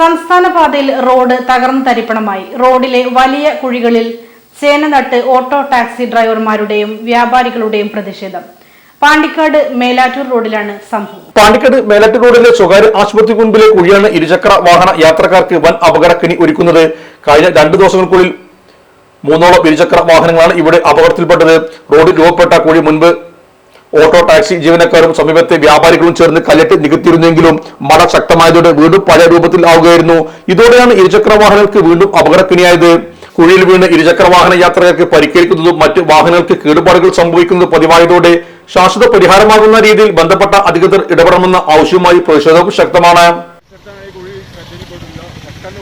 സംസ്ഥാന പാതയിൽ റോഡ് തകർന്നു തരിപ്പണമായി. റോഡിലെ വലിയ കുഴികളിൽ ചേന നട്ട് ഓട്ടോ ടാക്സി ഡ്രൈവർമാരുടെയും വ്യാപാരികളുടെയും പ്രതിഷേധം. പാണ്ടിക്കാട് മേലാറ്റൂർ റോഡിലാണ് സംഭവം. പാണ്ടിക്കാട് മേലാറ്റൂർ റോഡിലെ സ്വകാര്യ ആശുപത്രി മുൻപിലെ കുഴിയാണ് ഇരുചക്ര വാഹന യാത്രക്കാർക്ക് വൻ അപകടക്കിണി ഒരുക്കുന്നത്. കഴിഞ്ഞ രണ്ടു ദിവസങ്ങൾക്കുള്ളിൽ മൂന്നോളം ഇരുചക്ര വാഹനങ്ങളാണ് ഇവിടെ അപകടത്തിൽപ്പെട്ടത്. റോഡിൽ രൂപപ്പെട്ട കുഴി മുൻപ് ഓട്ടോ ടാക്സി ജീവനക്കാരും സമീപത്തെ വ്യാപാരികളും ചേർന്ന് കല്ലിട്ട് നികത്തിയിരുന്നെങ്കിലും മഴ ശക്തമായതോടെ വീണ്ടും പഴയ രൂപത്തിൽ ആവുകയായിരുന്നു. ഇതോടെയാണ് ഇരുചക്ര വാഹനങ്ങൾക്ക് വീണ്ടും അപകടക്കിണിയായത്. കുഴിയിൽ വീണ് ഇരുചക്ര വാഹന യാത്രക്കാർക്ക് പരിക്കേൽക്കുന്നതും മറ്റ് വാഹനങ്ങൾക്ക് കേടുപാടുകൾ സംഭവിക്കുന്നത് പതിവായതോടെ ശാശ്വത പരിഹാരമാകുന്ന രീതിയിൽ ബന്ധപ്പെട്ട അധികൃതർ ഇടപെടണമെന്ന ആവശ്യവുമായി പ്രതിഷേധവും ശക്തമാണ്.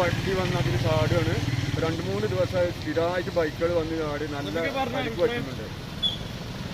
വണ്ടി വന്ന് അതിന് ചാടുകയാണ്. രണ്ട് മൂന്ന് ദിവസമായി സ്ഥിരമായിട്ട് ബൈക്കുകൾ വന്ന് ചാടി. നല്ല പറ്റുന്നുണ്ട്.